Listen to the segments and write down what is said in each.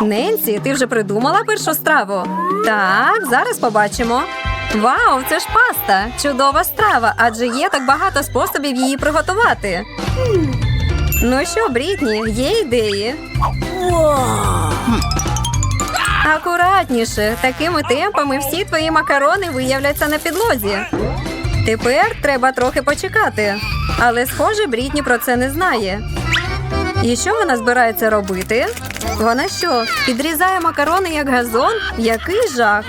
Ненсі, ти вже придумала першу страву? Так, зараз побачимо. Вау, це ж паста! Чудова страва, адже є так багато способів її приготувати. Ну що, Брітні, є ідеї? Акуратніше, такими темпами всі твої макарони виявляться на підлозі. Тепер треба трохи почекати. Але, схоже, Брітні про це не знає. І що вона збирається робити? Вона що, підрізає макарони як газон? Який жах!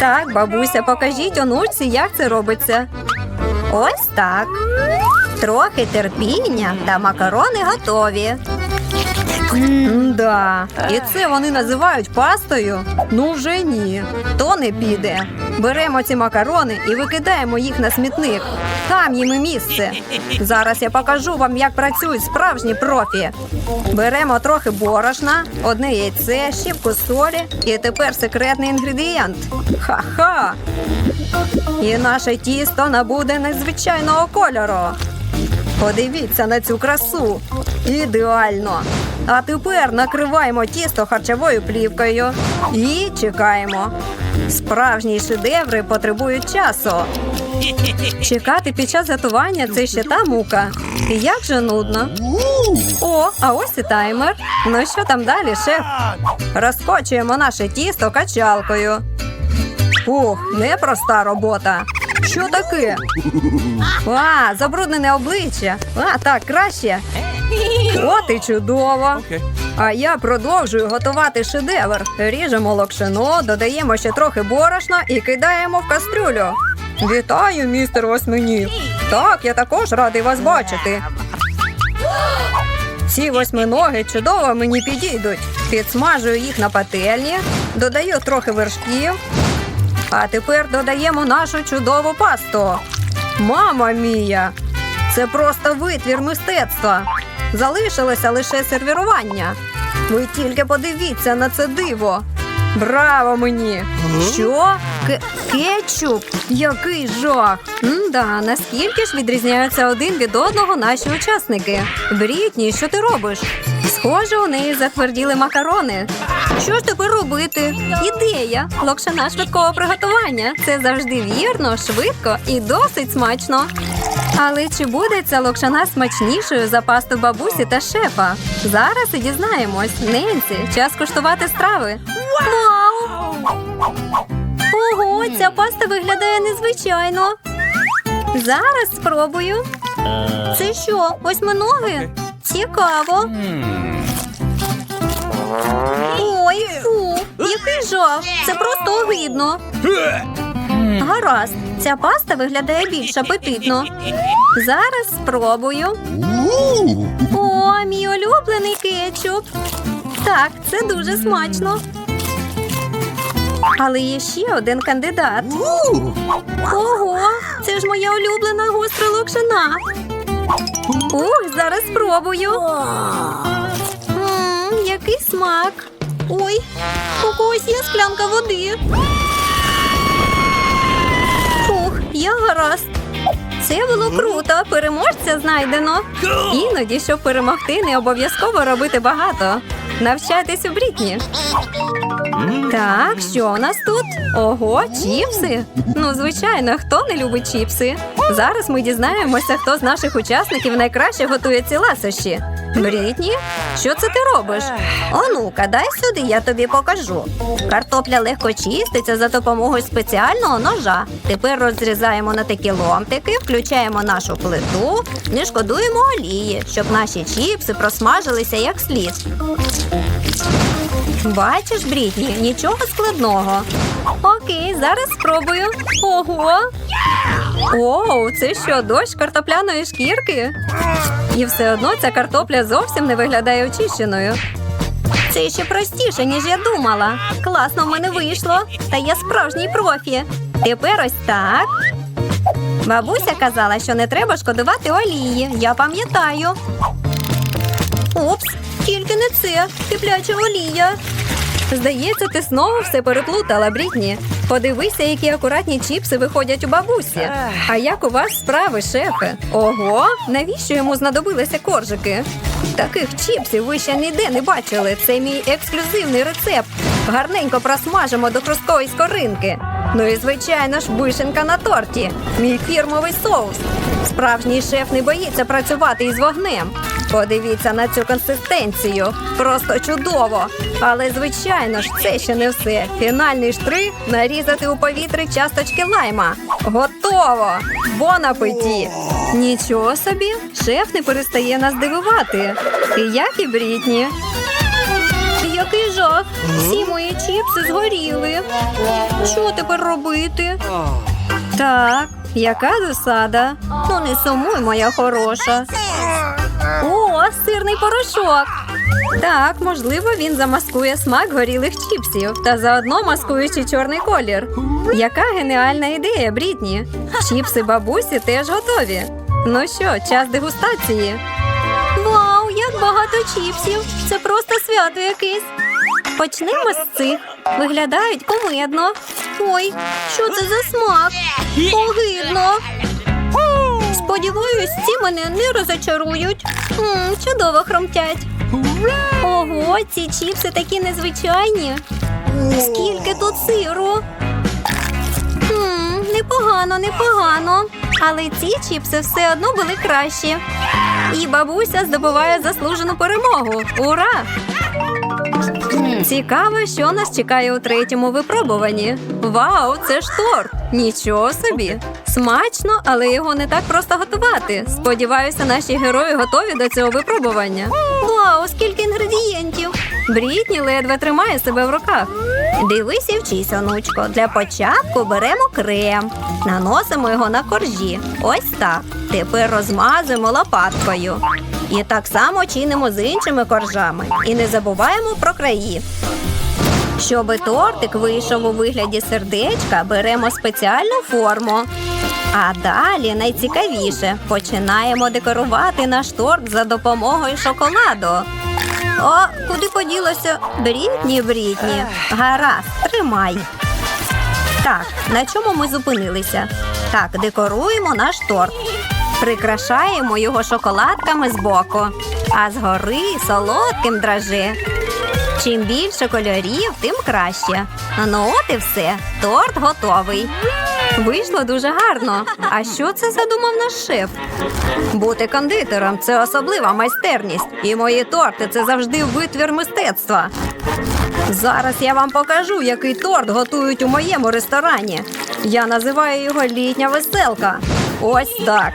Так, бабуся, покажіть онучці, як це робиться. Ось так. Трохи терпіння та макарони готові. Да. І це вони називають пастою? Ну вже ні. То не піде. Беремо ці макарони і викидаємо їх на смітник. Там їм і місце. Зараз я покажу вам, як працюють справжні профі. Беремо трохи борошна, одне яйце, щіпку солі і тепер секретний інгредієнт. Ха-ха! І наше тісто набуде незвичайного кольору. Подивіться на цю красу. Ідеально. А тепер накриваємо тісто харчовою плівкою і чекаємо. Справжні шедеври потребують часу. Чекати під час готування це ще та мука. І як же нудно. О, а ось і таймер. Ну що там далі, шеф? Розкочуємо наше тісто качалкою. Ух, непроста робота. Що таке? А, забруднене обличчя. А, так, краще. От і чудово. А я продовжую готувати шедевр. Ріжемо локшино, додаємо ще трохи борошна і кидаємо в кастрюлю. Вітаю, містер Восьминіг. Так, я також радий вас бачити. Ці восьминоги чудово мені підійдуть. Підсмажую їх на пательні, додаю трохи вершків. А тепер додаємо нашу чудову пасту. Мама мія! Це просто витвір мистецтва. Залишилося лише сервірування. Ви тільки подивіться на це диво. Браво мені! Що? К- кетчуп? Який жах! М-да, наскільки ж відрізняються один від одного наші учасники? Брітні, що ти робиш? Схоже, у неї затверділи макарони. Що ж тепер робити? Ідея! Локшина швидкого приготування. Це завжди вірно, швидко і досить смачно. Але чи буде ця локшина смачнішою за пасту бабусі та шефа? Зараз і дізнаємось. Ненсі, час куштувати страви. Вау! Ого, ця паста виглядає незвичайно. Зараз спробую. Це що, восьминоги? Цікаво. Ой, фу, який жах. Це просто огидно. Гаразд, ця паста виглядає більш апетитно. Зараз спробую. О, мій улюблений кетчуп. Так, це дуже смачно. Але є ще один кандидат. Ого, це ж моя улюблена гостра локшина. Ух, зараз спробую. Мм, який смак. Ой, у когось є склянка води. Фух, я гаразд. Це було круто. Переможця знайдено. Іноді, щоб перемогти, не обов'язково робити багато. Навчайтесь у Брітні. Так, що у нас тут? Ого, чіпси. Ну, звичайно, хто не любить чіпси. Зараз ми дізнаємося, хто з наших учасників найкраще готує ці ласощі. Брітні, що це ти робиш? Онука, дай сюди, я тобі покажу. Картопля легко чиститься за допомогою спеціального ножа. Тепер розрізаємо на такі ломтики, включаємо нашу плиту, не шкодуємо олії, щоб наші чіпси просмажилися як слід. Бачиш, Брітні, нічого складного. Окей, зараз спробую. Ого. Оу, це що, дощ картопляної шкірки? І все одно ця картопля зовсім не виглядає очищеною. Це ще простіше, ніж я думала. Класно в мене вийшло. Та я справжній профі. Тепер ось так. Бабуся казала, що не треба шкодувати олії. Я пам'ятаю. Опс, тільки не це. Кипляча олія. Здається, ти знову все переплутала, Брітні. Подивися, які акуратні чіпси виходять у бабусі. А як у вас справи, шефе? Ого, навіщо йому знадобилися коржики? Таких чіпсів ви ще ніде не бачили. Це мій ексклюзивний рецепт. Гарненько просмажимо до хрусткої скоринки. Ну і звичайно ж, вишенка на торті. Мій фірмовий соус. Справжній шеф не боїться працювати із вогнем. Подивіться на цю консистенцію. Просто чудово. Але, звичайно ж, це ще не все. Фінальний штрих нарізати у повітрі часточки лайма. Готово! Бон апеті! Нічого собі, шеф не перестає нас дивувати. І як і Брітні. Який жах! Всі мої чіпси згоріли. Що тепер робити? Так, яка досада? Ну не сумуй, моя хороша. О, сирний порошок. Так, можливо, він замаскує смак горілих чіпсів та заодно маскуючи чорний колір. Яка геніальна ідея, Брітні? Чіпси бабусі теж готові. Ну що, час дегустації. Вау, як багато чіпсів! Це просто свято якесь. Почнемо з цих. Виглядають комедно. Ой, що це за смак? Огидно. Сподіваюсь, ці мене не розочарують. М, чудово хромтять. Ого, ці чіпси такі незвичайні. Скільки тут сиру? Хм, непогано, непогано. Але ці чіпси все одно були кращі. І бабуся здобуває заслужену перемогу. Ура! Цікаво, що нас чекає у третьому випробуванні. Вау, це ж торт! Нічого собі! Смачно, але його не так просто готувати. Сподіваюся, наші герої готові до цього випробування. Вау, скільки інгредієнтів! Брітні ледве тримає себе в руках. Дивись і вчись, онучко. Для початку беремо крем, наносимо його на коржі. Ось так. Тепер розмазуємо лопаткою. І так само чинимо з іншими коржами. І не забуваємо про краї. Щоби тортик вийшов у вигляді сердечка, беремо спеціальну форму. А далі найцікавіше починаємо декорувати наш торт за допомогою шоколаду. О, куди поділося? Брітні, брітні. Гаразд, тримай. Так, на чому ми зупинилися? Так, декоруємо наш торт. Прикрашаємо його шоколадками збоку, а згори солодким драже. Чим більше кольорів, тим краще. Ну от і все. Торт готовий. Вийшло дуже гарно. А що це задумав наш шеф? Бути кондитером це особлива майстерність. І мої торти це завжди витвір мистецтва. Зараз я вам покажу, який торт готують у моєму ресторані. Я називаю його літня веселка. Ось так.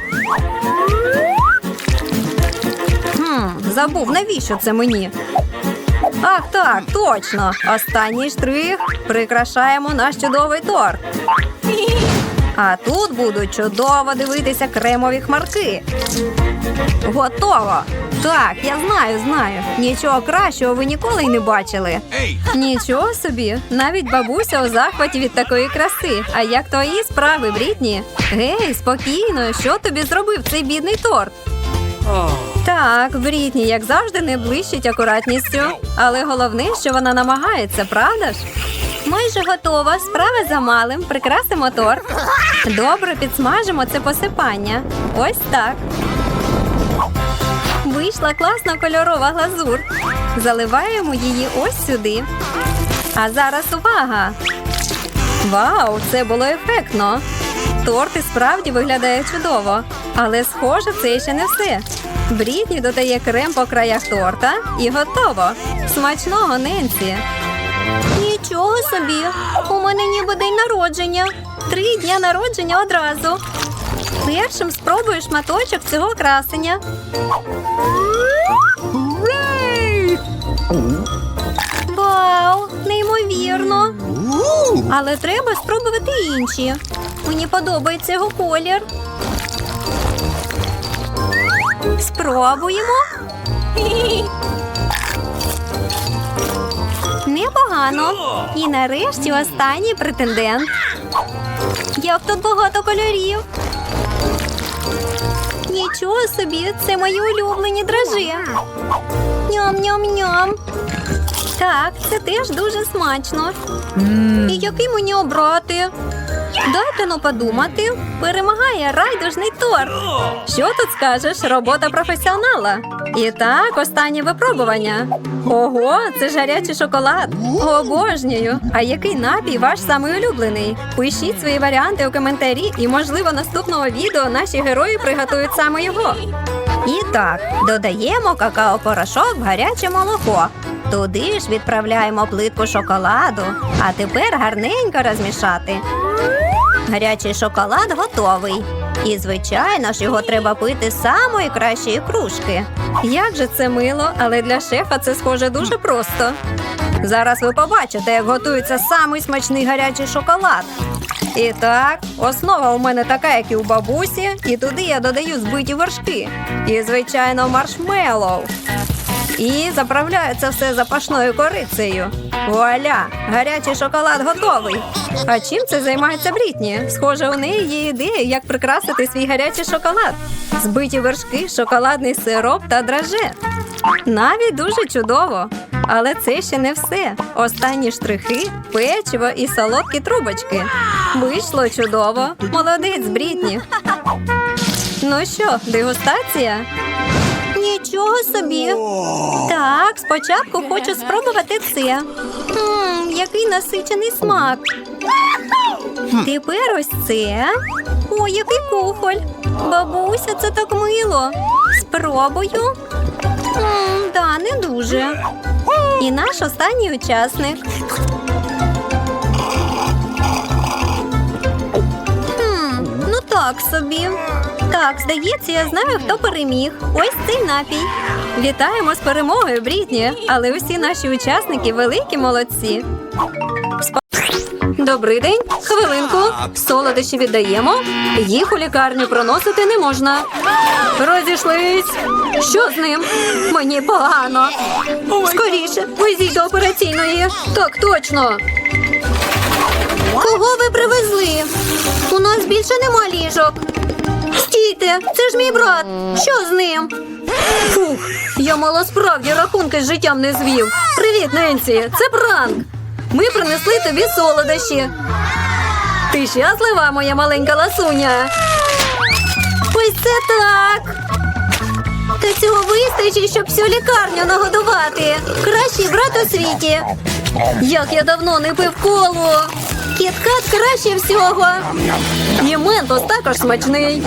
Хм, забув, навіщо це мені? Ах, так, точно. Останній штрих. Прикрашаємо наш чудовий торт. А тут будуть чудово дивитися кремові хмарки. Готово. Так, я знаю, знаю. Нічого кращого ви ніколи й не бачили. Нічого собі, навіть бабуся у захваті від такої краси. А як твої справи, Брітні? Гей, спокійно, що тобі зробив цей бідний торт? Так, Брітні, як завжди, не блищить акуратністю. Але головне, що вона намагається, правда ж? Майже готова. Справа за малим. Прикрасимо торт. Добре підсмажимо це посипання. Ось так. Вийшла класна кольорова глазур. Заливаємо її ось сюди. А зараз увага! Вау, це було ефектно. Торт і справді виглядає чудово. Але, схоже, це ще не все. Брітні додає крем по краях торта і готово. Смачного Ненсі. Нічого собі. У мене ніби день народження. Три дня народження одразу. Першим спробую шматочок цього красення. Вау, неймовірно. Але треба спробувати інші. Мені подобається його колір. Спробуємо. Непогано. І нарешті останній претендент. Як тут багато кольорів. Нічого собі, це мої улюблені дрожжі. Ням-ням-ням. Так, це теж дуже смачно. І який мені обрати? Дайте ну подумати. Перемагає райдужний торт. Що тут скажеш? Робота професіонала. І так, останнє випробування. Ого, це ж гарячий шоколад. Обожнюю. А який напій ваш самий улюблений? Пишіть свої варіанти у коментарі, і, можливо, наступного відео наші герої приготують саме його. І так, додаємо какао-порошок в гаряче молоко. Туди ж відправляємо плитку шоколаду, а тепер гарненько розмішати. Гарячий шоколад готовий. І, звичайно ж, його треба пити з самої кращої кружки. Як же це мило, але для шефа це схоже дуже просто. Зараз ви побачите, як готується самий смачний гарячий шоколад. І так, основа у мене така, як і у бабусі, і туди я додаю збиті вершки. І, звичайно, маршмеллоу. І заправляю це все запашною корицею. Вуаля! Гарячий шоколад готовий. А чим це займається Брітні? Схоже, у неї є ідея, як прикрасити свій гарячий шоколад. Збиті вершки, шоколадний сироп та драже. Навіть дуже чудово. Але це ще не все. Останні штрихи, печиво і солодкі трубочки. Вийшло чудово. Молодець, Брітні. Ну що, дегустація? Нічого собі. Так, спочатку хочу спробувати це. Який насичений смак. Тепер ось це. Ой, який кухоль. Бабуся, це так мило. Спробую. Мм, да, не дуже. І наш останній учасник. Хм, ну так собі. Так, здається, я знаю, хто переміг. Ось цей напій. Вітаємо з перемогою, Брітні. Але усі наші учасники великі молодці. Добрий день, хвилинку. Солодощі віддаємо. Їх у лікарню проносити не можна. Розійшлись. Що з ним? Мені погано. Скоріше, везіть до операційної. Так, точно. Кого ви привезли? У нас більше нема ліжок. Стійте, це ж мій брат. Що з ним? Фух, я мало справді рахунки з життям не звів. Привіт, Ненсі, це пранк. Ми принесли тобі солодощі. Ти щаслива, моя маленька ласуня? Ось це так. Та цього вистачить, щоб всю лікарню нагодувати. Кращий брат у світі. Як я давно не пив колу. Кіткат краще всього. І ментос також смачний.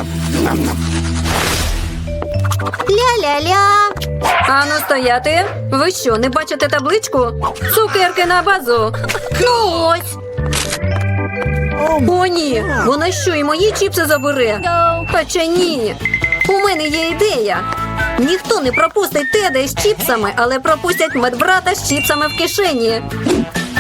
Ля-ля-ля. Ану стояти. Ви що, не бачите табличку? Цукерки на базу. Ну ось. О, ні. Вона що, і мої чіпси забере? Хоча ні. У мене є ідея. Ніхто не пропустить теда із чіпсами, але пропустять медбрата з чіпсами в кишені.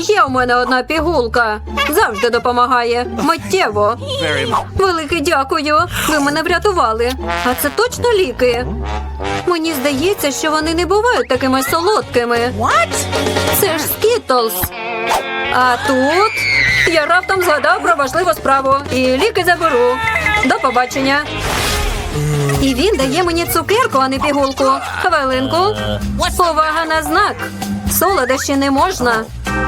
Є у мене одна пігулка. Завжди допомагає. Миттєво. Велике дякую. Ви мене врятували. А це точно ліки. Мені здається, що вони не бувають такими солодкими. Це ж скітлс. А тут я раптом згадав про важливу справу і ліки заберу. До побачення. І він дає мені цукерку, а не пігулку. Хвилинку. Повага на знак. Солодощі не можна.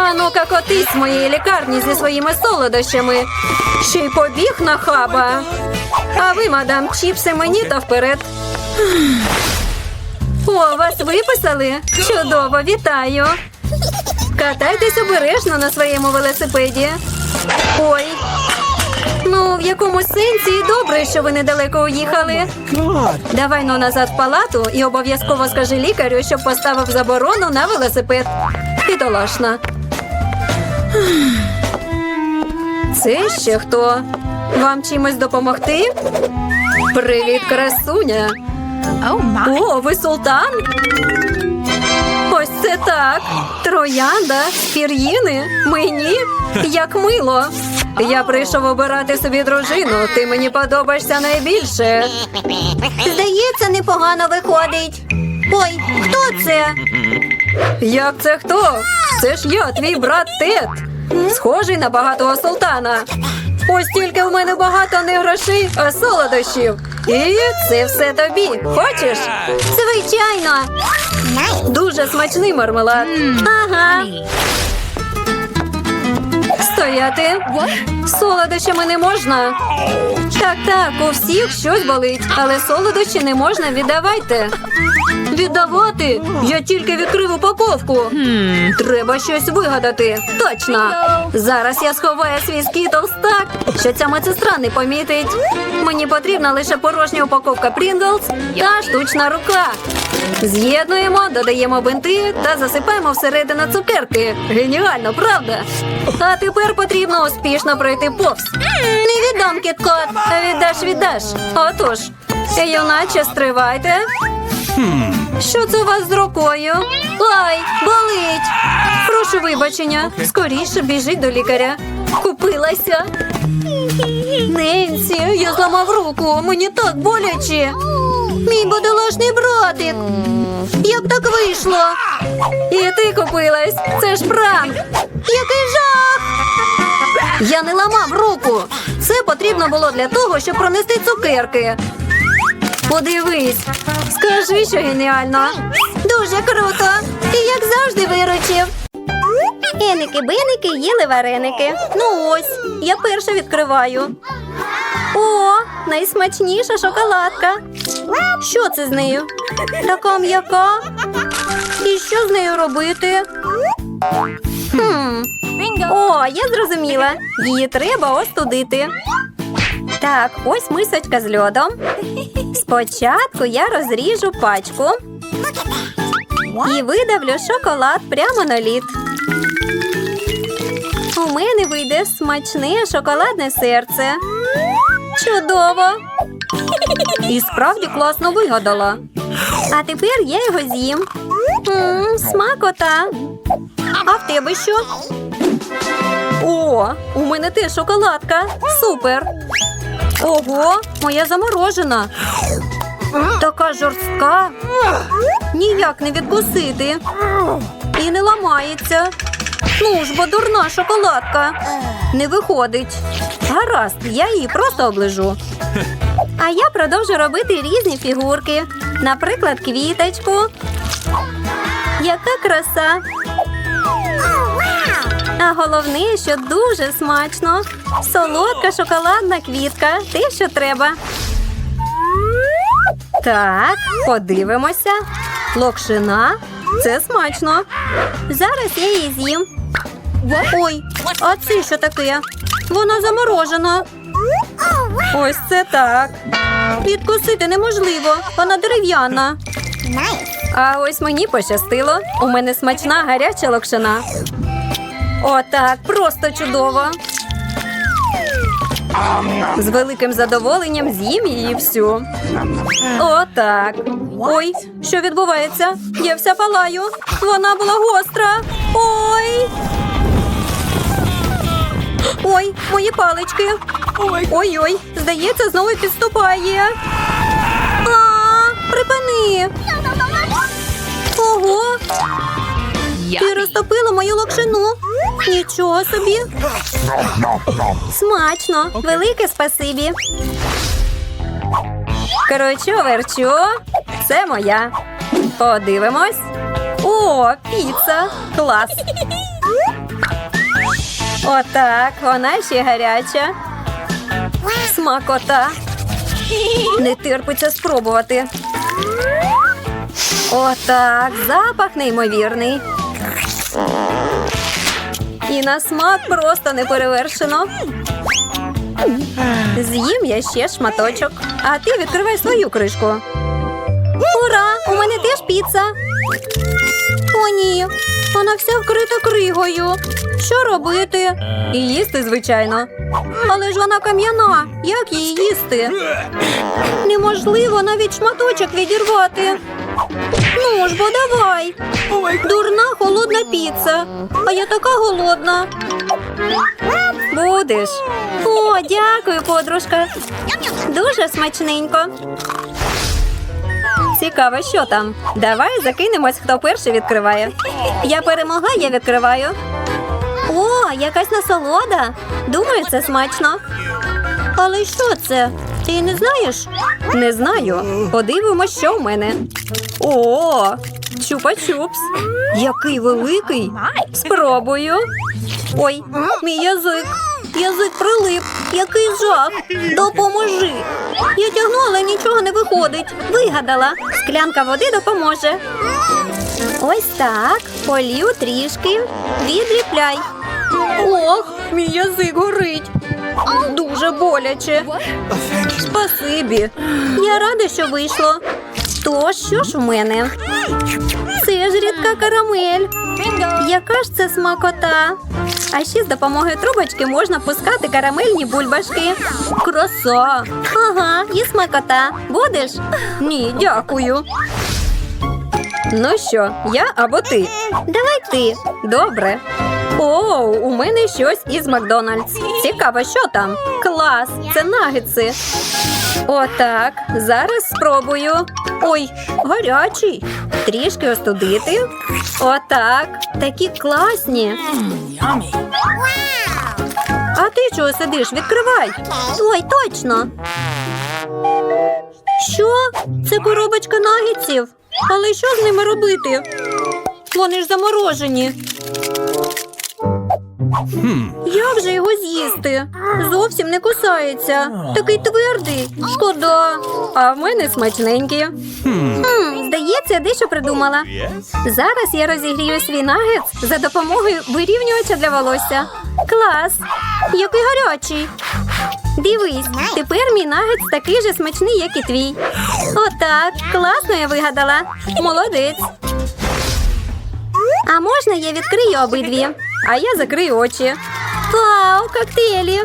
А ну-ка котись з моєї лікарні зі своїми солодощами. Ще й побіг на хаба. А ви, мадам, чіпси мені та вперед. О, вас виписали? Чудово, вітаю. Катайтесь обережно на своєму велосипеді. Ой. Ну, в якому сенсі добре, що ви недалеко уїхали. Давай ну назад в палату і обов'язково скажи лікарю, щоб поставив заборону на велосипед. Бідолашна. Це ще хто? Вам чимось допомогти? Привіт, красуня. О, ви султан? Ось це так. Троянда, пір'їни, мені. Як мило. Я прийшов обирати собі дружину. Ти мені подобаєшся найбільше. Здається, непогано виходить. Ой, хто це? Як це хто? Це ж я, твій брат Тед. Схожий на багатого султана. Ось тільки в мене багато не грошей, а солодощів. І це все тобі. Хочеш? Звичайно. Дуже смачний мармелад. Ага. Стояти. Солодощами не можна. Так, так, у всіх щось болить, але солодощі не можна віддавайте. Віддавати? Я тільки відкрив упаковку. Треба щось вигадати. Точно. Зараз я сховаю свій скітлс так, що ця медсестра не помітить. Мені потрібна лише порожня упаковка Pringles та штучна рука. З'єднуємо, додаємо бинти та засипаємо всередину цукерки. Геніально, правда? А тепер потрібно успішно пройти повз. Не віддам кіткот, віддаш, віддаш. Отож, юначе стривайте. Що це у вас з рукою? Ай, болить. Прошу вибачення. Скоріше біжіть до лікаря. Купилася. Ненсі, я зламав руку. Мені так боляче. Мій бодолашний братик. Як так вийшло? І ти купилась. Це ж пранк. Який жах! Я не ламав руку. Це потрібно було для того, щоб пронести цукерки. Подивись, скажи, що геніально. Дуже круто. І як завжди виручив. Еники-беники їли вареники. Ну ось, я перша відкриваю. О, найсмачніша шоколадка. Що це з нею? Така м'яка. І що з нею робити? Хм. О, я зрозуміла. Її треба остудити. Так, ось мисочка з льодом. Спочатку я розріжу пачку і видавлю шоколад прямо на лід. У мене вийде смачне шоколадне серце. Чудово! І справді класно вигадала. А тепер я його з'їм. Смакота. А в тебе що? О, у мене теж шоколадка. Супер. Ого, моя заморожена. Така жорстка. Ніяк не відкусити. І не ламається. Ну ж, бо дурна шоколадка. Не виходить. Гаразд, я її просто оближу. А я продовжу робити різні фігурки. Наприклад, квіточку. Яка краса. А головне, що дуже смачно. Солодка шоколадна квітка. Те, що треба. Так, подивимося. Локшина. Це смачно. Зараз я її з'їм. Ой, а це що таке? Вона заморожена. Ось це так. Відкусити неможливо, вона дерев'яна. А ось мені пощастило. У мене смачна гаряча локшина. Отак, просто чудово. З великим задоволенням з'їм її всю. Отак. Ой, що відбувається? Я вся палаю. Вона була гостра. Ой. Ой, мої палички. Ой-ой, здається, знову підступає. А, припини. Ти розтопила мою локшину. Нічого собі. Смачно. Велике спасибі. Кручу, верчу. Це моя. Подивимось. О, піца. Клас. Отак, вона ще гаряча. Смакота. Не терпиться спробувати. Отак, запах неймовірний. І на смак просто не перевершено. З'їм я ще шматочок, а ти відкривай свою кришку. Ура! У мене теж піца. О, ні, вона вся вкрита кригою. Що робити? І їсти, звичайно. Але ж вона кам'яна. Як її їсти? Неможливо навіть шматочок відірвати. Ну ж бо давай. Дурна холодна піца. А я така голодна. Будеш. О, дякую, подружка. Дуже смачненько. Цікаво, що там. Давай закинемось, хто перший відкриває. Я перемогла, я відкриваю. О, якась насолода. Думаю, це смачно. Але що це? Ти не знаєш? Не знаю. Подивимось, що в мене. О, чупа-чупс. Який великий. Спробую. Ой, мій язик. Язик прилип. Який жах. Допоможи. Я тягну, але нічого не виходить. Вигадала. Склянка води допоможе. Ось так. Полів трішки. Відліпляй. Ох, мій язик горить. Дуже боляче. Спасибі. Я рада, що вийшло. То що ж у мене? Це ж рідка карамель. Яка ж це смакота? А ще з допомогою трубочки можна пускати карамельні бульбашки. Краса! Ага, і смакота. Будеш? Ні, дякую. Ну що, я або ти? Давай ти. Добре. О, у мене щось із Макдональдс. Цікаво, що там? Клас, це нагетси. Отак. Зараз спробую. Ой, гарячий. Трішки остудити. Отак. Такі класні. А ти чого сидиш? Відкривай. Ой, точно. Що? Це коробочка нагетсів. Але що з ними робити? Вони ж заморожені. Як же його з'їсти? Зовсім не кусається. Такий твердий. Шкода. А в мене смачненький. Хм, здається, я дещо придумала. Зараз я розігрію свій нагетс за допомогою вирівнювача для волосся. Клас! Який гарячий. Дивись, тепер мій нагетс такий же смачний, як і твій. Отак, класно я вигадала. Молодець. А можна я відкрию обидві? А я закрию очі. Вау, коктейлі!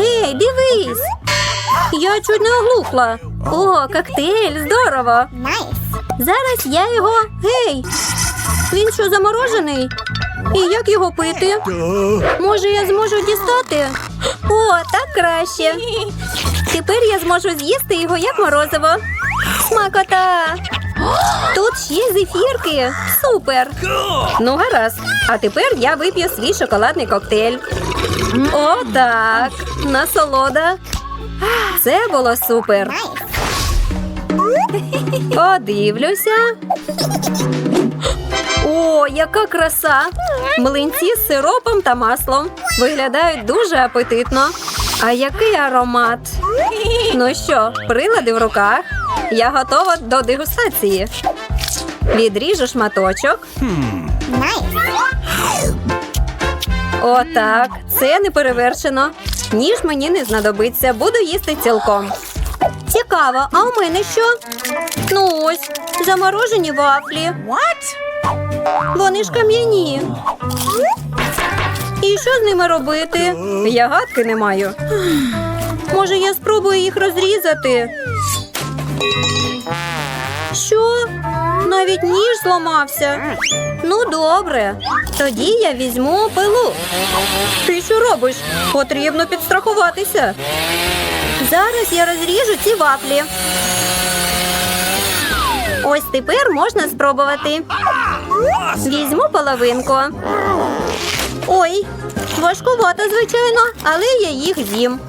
Ей, дивись! Я чуть не оглухла. О, коктейль, здорово! Зараз я його. Гей! Він що заморожений? І як його пити? Може, я зможу дістати? О, так краще. Тепер я зможу з'їсти його як морозиво. Смакота! Тут ще зефірки. Супер. Ну, гаразд. А тепер я вип'ю свій шоколадний коктейль. О, так. Насолода. Це було супер. Подивлюся. О, яка краса! Млинці з сиропом та маслом виглядають дуже апетитно. А який аромат? Ну що, прилади в руках? Я готова до дегустації. Відріжу шматочок. Отак, це не перевершено. Ніж мені не знадобиться, буду їсти цілком. Цікаво, а у мене що? Ну ось, заморожені вафлі. Вони ж кам'яні. І що з ними робити? Я гадки не маю. Може, я спробую їх розрізати? Що? Навіть ніж зламався. Ну, добре. Тоді я візьму пилу. Ти що робиш? Потрібно підстрахуватися. Зараз я розріжу ці вафлі. Ось тепер можна спробувати. Візьму половинку. Ой, важкувато, звичайно, але я їх з'їм.